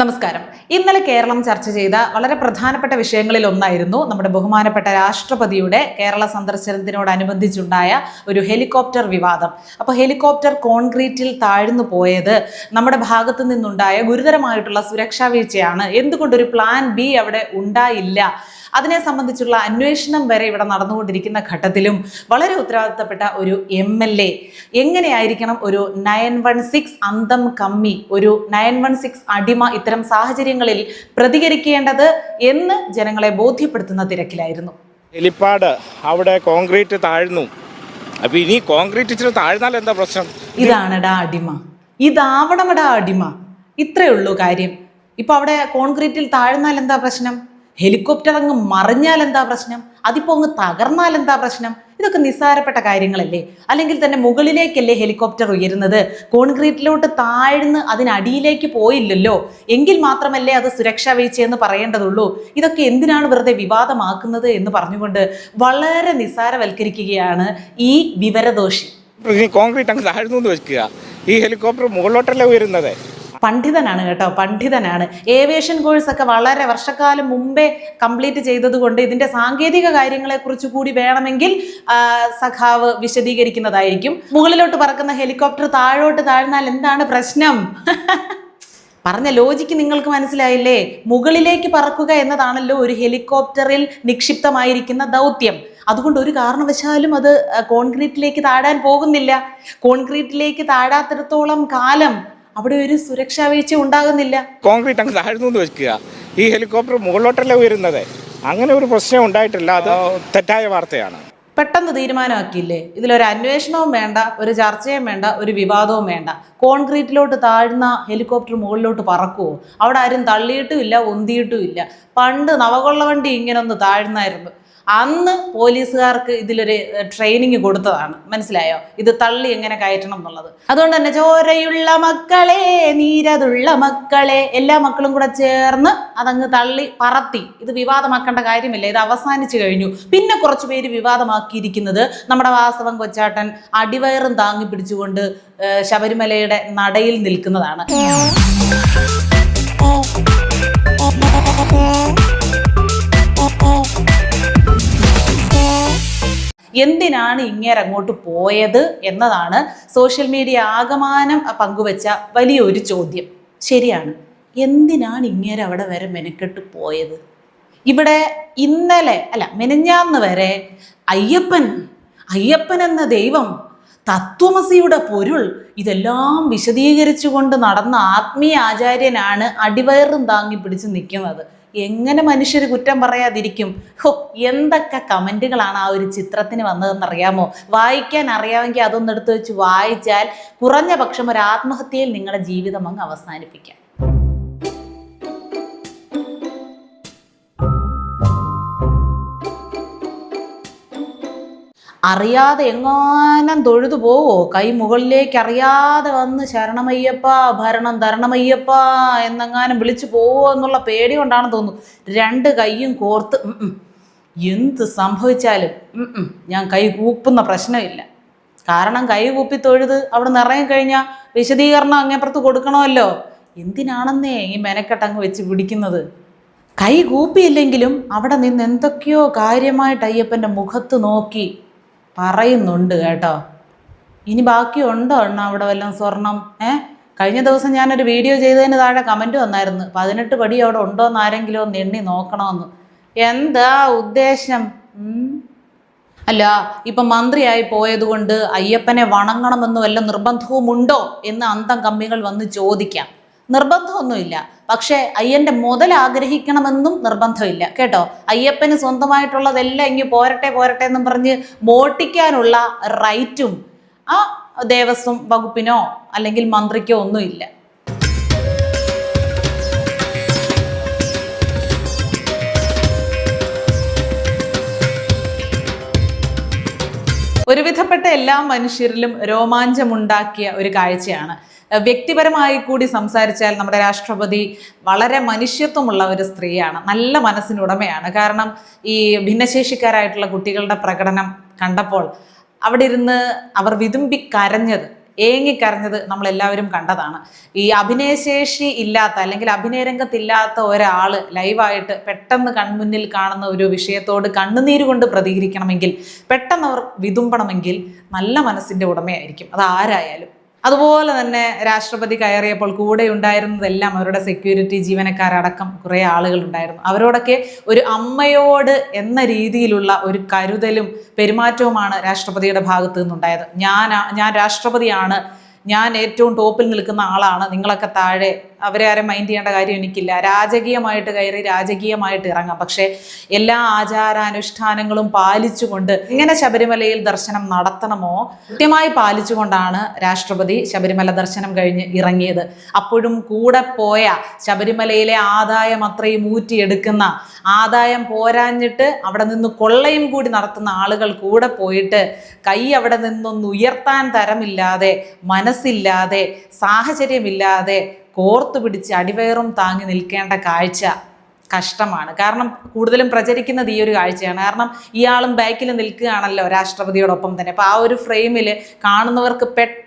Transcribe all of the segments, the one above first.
നമസ്കാരം. ഇന്നലെ കേരളം ചർച്ച ചെയ്ത വളരെ പ്രധാനപ്പെട്ട വിഷയങ്ങളിൽ ഒന്നായിരുന്നു നമ്മുടെ ബഹുമാനപ്പെട്ട രാഷ്ട്രപതിയുടെ കേരള സന്ദർശനത്തിനോടനുബന്ധിച്ചുണ്ടായ ഒരു ഹെലികോപ്റ്റർ വിവാദം. അപ്പോൾ ഹെലികോപ്റ്റർ കോൺക്രീറ്റിൽ താഴ്ന്നു പോയത് നമ്മുടെ ഭാഗത്തു നിന്നുണ്ടായ ഗുരുതരമായിട്ടുള്ള സുരക്ഷാ വീഴ്ചയാണ്. എന്തുകൊണ്ടൊരു പ്ലാൻ ബി അവിടെ ഉണ്ടായില്ല? അതിനെ സംബന്ധിച്ചുള്ള അന്വേഷണം വരെ ഇവിടെ നടന്നുകൊണ്ടിരിക്കുന്ന ഘട്ടത്തിലും വളരെ ഉത്തരവാദിത്തപ്പെട്ട ഒരു എം എൽ എ എങ്ങനെയായിരിക്കണം ഒരു നയൻ വൺ സിക്സ് അന്തം കമ്മി ഒരു നയൻ വൺ സിക്സ് അടിമ ഇത്തരം സാഹചര്യങ്ങളിൽ പ്രതികരിക്കേണ്ടത് എന്ന് ജനങ്ങളെ ബോധ്യപ്പെടുത്തുന്ന തിരക്കിലായിരുന്നു. എലിപ്പാട് അവിടെ കോൺക്രീറ്റ് താഴ്ന്നു. അപ്പൊ ഇനി കോൺക്രീറ്റ് ഇച്ചിരി താഴ്ന്നാൽ എന്താ പ്രശ്നം? ഇതാണടാ അടിമ. ഇതാവണമടാ അടിമ. ഇത്രയേ ഉള്ളൂ കാര്യം. ഇപ്പൊ അവിടെ കോൺക്രീറ്റിൽ താഴ്ന്നാൽ എന്താ പ്രശ്നം? ഹെലികോപ്റ്റർ അങ്ങ് മറിഞ്ഞാൽ എന്താ പ്രശ്നം? അതിപ്പോ അങ്ങ് തകർന്നാൽ എന്താ പ്രശ്നം? ഇതൊക്കെ നിസ്സാരപ്പെട്ട കാര്യങ്ങളല്ലേ? അല്ലെങ്കിൽ തന്നെ മുകളിലേക്കല്ലേ ഹെലികോപ്റ്റർ ഉയരുന്നത്? കോൺക്രീറ്റിലോട്ട് താഴ്ന്ന് അതിനടിയിലേക്ക് പോയില്ലല്ലോ? എങ്കിൽ മാത്രമല്ലേ അത് സുരക്ഷാ വീഴ്ചയെന്ന് പറയേണ്ടതുള്ളൂ. ഇതൊക്കെ എന്തിനാണ് വെറുതെ വിവാദമാക്കുന്നത് എന്ന് പറഞ്ഞുകൊണ്ട് വളരെ നിസ്സാരവൽക്കരിക്കുകയാണ് ഈ വിവരദോഷി. കോൺക്രീറ്റ് അങ്ങ് താഴ്ന്നു വെക്കുക. ഈ ഹെലികോപ്റ്റർ മുകളിലോട്ടല്ലേ ഉയരുന്നത്? പണ്ഡിതനാണ് കേട്ടോ പണ്ഡിതനാണ്. ഏവിയേഷൻ കോഴ്സൊക്കെ വളരെ വർഷക്കാലം മുമ്പേ കംപ്ലീറ്റ് ചെയ്തതുകൊണ്ട് ഇതിന്റെ സാങ്കേതിക കാര്യങ്ങളെക്കുറിച്ച് കൂടി വേണമെങ്കിൽ സഖാവ് വിശദീകരിക്കുന്നതായിരിക്കും. മുകളിലോട്ട് പറക്കുന്ന ഹെലികോപ്റ്റർ താഴോട്ട് താഴ്ന്നാൽ എന്താണ് പ്രശ്നം? പറഞ്ഞ ലോജിക്ക് നിങ്ങൾക്ക് മനസ്സിലായില്ലേ? മുകളിലേക്ക് പറക്കുക എന്നതാണല്ലോ ഒരു ഹെലികോപ്റ്ററിൽ നിക്ഷിപ്തമായിരിക്കുന്ന ദൗത്യം. അതുകൊണ്ട് ഒരു കാരണവശാലും അത് കോൺക്രീറ്റിലേക്ക് താഴാൻ പോകുന്നില്ല. കോൺക്രീറ്റിലേക്ക് താഴാത്തിടത്തോളം കാലം അവിടെ ഒരു സുരക്ഷാ വീഴ്ച ഉണ്ടാകുന്നില്ല. കോൺക്രീറ്റ് അങ്ങ് താഴ്ന്നു എന്ന് വെക്കുക. ഈ ഹെലികോപ്റ്റർ മുകളിലോട്ടല്ലേ ഉയരുന്നത്? അങ്ങനെ ഒരു പ്രശ്നം ഉണ്ടായിട്ടില്ല. അത് തെറ്റായ വാർത്തയാണ്. പെട്ടെന്ന് തീരുമാനമാക്കിയില്ലേ? ഇതിലൊരു അന്വേഷണവും വേണ്ട ഒരു ചർച്ചയും വേണ്ട ഒരു വിവാദവും വേണ്ട. കോൺക്രീറ്റിലോട്ട് താഴ്ന്ന ഹെലികോപ്റ്റർ മുകളിലോട്ട് പറക്കുവോ? അവിടെ ആരും തള്ളിയിട്ടും ഇല്ല ഒന്തിയിട്ടും ഇല്ല പണ്ട് നവകൊള്ള വണ്ടി ഇങ്ങനെ ഒന്ന് താഴ്ന്നായിരുന്നു. അന്ന് പോലീസുകാർക്ക് ഇതിലൊരു ട്രെയിനിങ് കൊടുത്തതാണ് മനസ്സിലായോ ഇത് തള്ളി എങ്ങനെ കയറ്റണം എന്നുള്ളത് അതുകൊണ്ട് തന്നെ ചോരയുള്ള മക്കളെ നീരതുള്ള മക്കളെ എല്ലാ മക്കളും കൂടെ ചേർന്ന് അതങ്ങ് തള്ളി പറത്തി ഇത് വിവാദമാക്കേണ്ട കാര്യമില്ല ഇത് അവസാനിച്ചു കഴിഞ്ഞു പിന്നെ കുറച്ച് പേര് വിവാദമാക്കിയിരിക്കുന്നത് നമ്മുടെ വാസവൻ കൊച്ചാട്ടൻ അടിവയറും താങ്ങി പിടിച്ചുകൊണ്ട് ശബരിമലയുടെ നടയിൽ നിൽക്കുന്നതാണ് എന്തിനാണ് ഇങ്ങേരെ അങ്ങോട്ട് പോയത് എന്നതാണ് സോഷ്യൽ മീഡിയ ആകമാനം പങ്കുവച്ച വലിയൊരു ചോദ്യം. ശരിയാണ്. എന്തിനാണ് ഇങ്ങേരെ അവിടെ വരെ മെനക്കെട്ട് പോയത്? ഇവിടെ ഇന്നലെ അല്ല മെനഞ്ഞാന്ന് വരെ അയ്യപ്പൻ അയ്യപ്പൻ എന്ന ദൈവം തത്വമസിയുടെ പൊരുൾ ഇതെല്ലാം വിശദീകരിച്ചുകൊണ്ട് നടന്ന ആത്മീയ ആചാര്യനാണ് അടിവയറും താങ്ങി പിടിച്ച് നിൽക്കുന്നത്. എങ്ങനെ മനുഷ്യർ കുറ്റം പറയാതിരിക്കും? ഹോ എന്തൊക്കെ കമന്റുകളാണ് ആ ഒരു ചിത്രത്തിന് വന്നതെന്ന് അറിയാമോ വായിക്കാൻ അറിയാമെങ്കിൽ അതൊന്നെടുത്ത് വെച്ച് വായിച്ചാൽ കുറഞ്ഞ പക്ഷം ഒരു ആത്മഹത്യയിൽ നിങ്ങളുടെ ജീവിതം അങ്ങ് അവസാനിപ്പിക്കാം. അറിയാതെ എങ്ങാനും തൊഴുതു പോവോ? കൈ മുകളിലേക്ക് അറിയാതെ വന്ന് ശരണമയ്യപ്പ ഭരണം തരണമയ്യപ്പ എന്നെങ്ങാനും വിളിച്ചു പോവോ എന്നുള്ള പേടി കൊണ്ടാണ് തോന്നുന്നു. രണ്ട് കൈയും കോർത്ത്. എന്ത് സംഭവിച്ചാലും ഞാൻ കൈ കൂപ്പുന്ന പ്രശ്നമില്ല. കാരണം കൈ കൂപ്പി തൊഴുത് അവിടെ നിന്ന് ഇറങ്ങിക്കഴിഞ്ഞാൽ വിശദീകരണം അങ്ങേപ്പുറത്ത് കൊടുക്കണമല്ലോ. എന്തിനാണെന്നേ ഈ മെനക്കെട്ടങ്ങ് വെച്ച് പിടിക്കുന്നത്? കൈ കൂപ്പിയില്ലെങ്കിലും അവിടെ നിന്ന് എന്തൊക്കെയോ കാര്യമായിട്ട് അയ്യപ്പന്റെ മുഖത്ത് നോക്കി പറയുന്നുണ്ട് കേട്ടോ. ഇനി ബാക്കിയുണ്ടോ എണ്ണ അവിടെ വല്ലതും സ്വർണം? ഏ? കഴിഞ്ഞ ദിവസം ഞാനൊരു വീഡിയോ ചെയ്തതിന് താഴെ കമന്റ് വന്നായിരുന്നു. പതിനെട്ട് പടി അവിടെ ഉണ്ടോ എന്ന് ആരെങ്കിലും ഒന്ന് എണ്ണി നോക്കണമെന്ന് എന്താ ഉദ്ദേശം? അല്ല ഇപ്പൊ മന്ത്രിയായി പോയതുകൊണ്ട് അയ്യപ്പനെ വണങ്ങണമെന്ന് വല്ല നിർബന്ധവുമുണ്ടോ എന്ന് അന്തം കമ്മികൾ വന്ന് ചോദിക്കാം. നിർബന്ധമൊന്നുമില്ല. പക്ഷേ അയ്യന്റെ മുതൽ ആഗ്രഹിക്കണമെന്നും നിർബന്ധമില്ല. കേട്ടോ? അയ്യപ്പന് സ്വന്തമായിട്ടുള്ളതെല്ലാം ഇങ്ങ് പോരട്ടെ പോരട്ടെ എന്നും പറഞ്ഞ് മോട്ടിക്കാനുള്ള റൈറ്റും ആ ദേവസ്വം വകുപ്പിനോ അല്ലെങ്കിൽ മന്ത്രിക്കോ ഒന്നുമില്ല. ഒരുവിധപ്പെട്ട എല്ലാ മനുഷ്യരിലും രോമാഞ്ചമുണ്ടാക്കിയ ഒരു കാഴ്ചയാണ്. വ്യക്തിപരമായി കൂടി സംസാരിച്ചാൽ നമ്മുടെ രാഷ്ട്രപതി വളരെ മനുഷ്യത്വമുള്ള ഒരു സ്ത്രീയാണ്. നല്ല മനസ്സിനുടമയാണ്. കാരണം ഈ ഭിന്നശേഷിക്കാരായിട്ടുള്ള കുട്ടികളുടെ പ്രകടനം കണ്ടപ്പോൾ അവിടെ ഇരുന്ന് അവർ വിതുമ്പി കരഞ്ഞത് ഏങ്ങിക്കരഞ്ഞത് നമ്മളെല്ലാവരും കണ്ടതാണ്. ഈ അഭിനയശേഷി ഇല്ലാത്ത അല്ലെങ്കിൽ അഭിനയ രംഗത്തില്ലാത്ത ഒരാൾ ലൈവായിട്ട് പെട്ടെന്ന് കൺമുന്നിൽ കാണുന്ന ഒരു വിഷയത്തോട് കണ്ണുനീര് കൊണ്ട് പ്രതികരിക്കണമെങ്കിൽ പെട്ടെന്ന് അവർ വിതുമ്പണമെങ്കിൽ നല്ല മനസ്സിന്റെ ഉടമയായിരിക്കും. അത് ആരായാലും. അതുപോലെ തന്നെ രാഷ്ട്രപതി കയറിയപ്പോൾ കൂടെ ഉണ്ടായിരുന്നതെല്ലാം അവരുടെ സെക്യൂരിറ്റി ജീവനക്കാരടക്കം കുറേ ആളുകൾ ഉണ്ടായിരുന്നു അവരോടൊക്കെ ഒരു അമ്മയോട് എന്ന രീതിയിലുള്ള ഒരു കരുതലും പെരുമാറ്റവുമാണ് രാഷ്ട്രപതിയുടെ ഭാഗത്തു നിന്നുണ്ടായത്. ഞാൻ ഞാൻ രാഷ്ട്രപതിയാണ്. ഞാൻ ഏറ്റവും ടോപ്പിൽ നിൽക്കുന്ന ആളാണ്. നിങ്ങളൊക്കെ താഴെ അവരെ ആരെ മൈൻഡ് ചെയ്യേണ്ട കാര്യം എനിക്കില്ല. രാജകീയമായിട്ട് കയറി രാജകീയമായിട്ട് ഇറങ്ങാം. പക്ഷെ എല്ലാ ആചാരാനുഷ്ഠാനങ്ങളും പാലിച്ചുകൊണ്ട് ഇങ്ങനെ ശബരിമലയിൽ ദർശനം നടത്തണമോ? കൃത്യമായി പാലിച്ചുകൊണ്ടാണ് രാഷ്ട്രപതി ശബരിമല ദർശനം കഴിഞ്ഞ് ഇറങ്ങിയത്. അപ്പോഴും കൂടെ പോയ ശബരിമലയിലെ ആദായം അത്രയും ഊറ്റിയെടുക്കുന്ന ആദായം പോരാഞ്ഞിട്ട് അവിടെ നിന്ന് കൊള്ളയും കൂടി നടത്തുന്ന ആളുകൾ കൂടെ പോയിട്ട് കൈ അവിടെ നിന്നൊന്ന് ഉയർത്താൻ തരമില്ലാതെ മനസ്സില്ലാതെ സാഹചര്യമില്ലാതെ കോർത്തു പിടിച്ച് അടിവയറും താങ്ങി നിൽക്കേണ്ട കാഴ്ച കഷ്ടമാണ്. കാരണം കൂടുതലും പ്രചരിക്കുന്നത് ഈ ഒരു കാഴ്ചയാണ്. കാരണം ഇയാളും ബാക്കിൽ നിൽക്കുകയാണല്ലോ രാഷ്ട്രപതിയോടൊപ്പം തന്നെ. അപ്പോൾ ആ ഒരു ഫ്രെയിമിൽ കാണുന്നവർക്ക് പെട്ടെന്ന്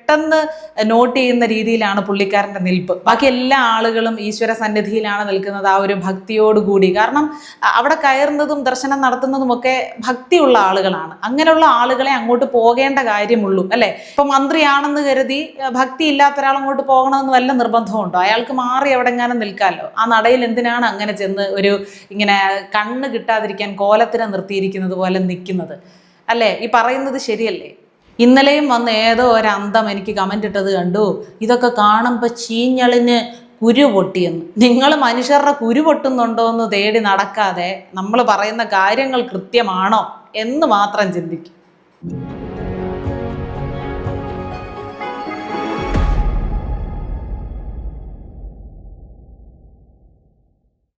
നോട്ട് ചെയ്യുന്ന രീതിയിലാണ് പുള്ളിക്കാരന്റെ നിൽപ്പ്. ബാക്കി എല്ലാ ആളുകളും ഈശ്വര സന്നിധിയിലാണ് നിൽക്കുന്നത് ആ ഒരു ഭക്തിയോടുകൂടി. കാരണം അവിടെ കയറുന്നതും ദർശനം നടത്തുന്നതും ഒക്കെ ഭക്തിയുള്ള ആളുകളാണ്. അങ്ങനെയുള്ള ആളുകളെ അങ്ങോട്ട് പോകേണ്ട കാര്യമുള്ളൂ അല്ലേ? ഇപ്പൊ മന്ത്രിയാണെന്ന് കരുതി ഭക്തി ഇല്ലാത്ത ഒരാൾ അങ്ങോട്ട് പോകണമെന്ന് വല്ല നിർബന്ധമുണ്ടോ? അയാൾക്ക് മാറി എവിടെങ്ങാനും നിൽക്കാമല്ലോ. ആ നടയിൽ എന്തിനാണ് അങ്ങനെ ചെന്ന് ഒരു ഇങ്ങനെ കണ്ണ് കിട്ടാതിരിക്കാൻ കോലത്തിനെ നിർത്തിയിരിക്കുന്നത് പോലെ നിൽക്കുന്നത്? അല്ലേ? ഈ പറയുന്നത് ശരിയല്ലേ? ഇന്നലെയും വന്ന് ഏതോ ഒരു അന്തം എനിക്ക് കമന്റ് ഇട്ടത് കണ്ടു. ഇതൊക്കെ കാണുമ്പോൾ ചീഞ്ഞളിന് കുരു പൊട്ടിയെന്ന്. നിങ്ങൾ മനുഷ്യരുടെ കുരു പൊട്ടുന്നുണ്ടോ എന്ന് തേടി നടക്കാതെ നമ്മൾ പറയുന്ന കാര്യങ്ങൾ കൃത്യമാണോ എന്ന് മാത്രം ചിന്തിക്കും.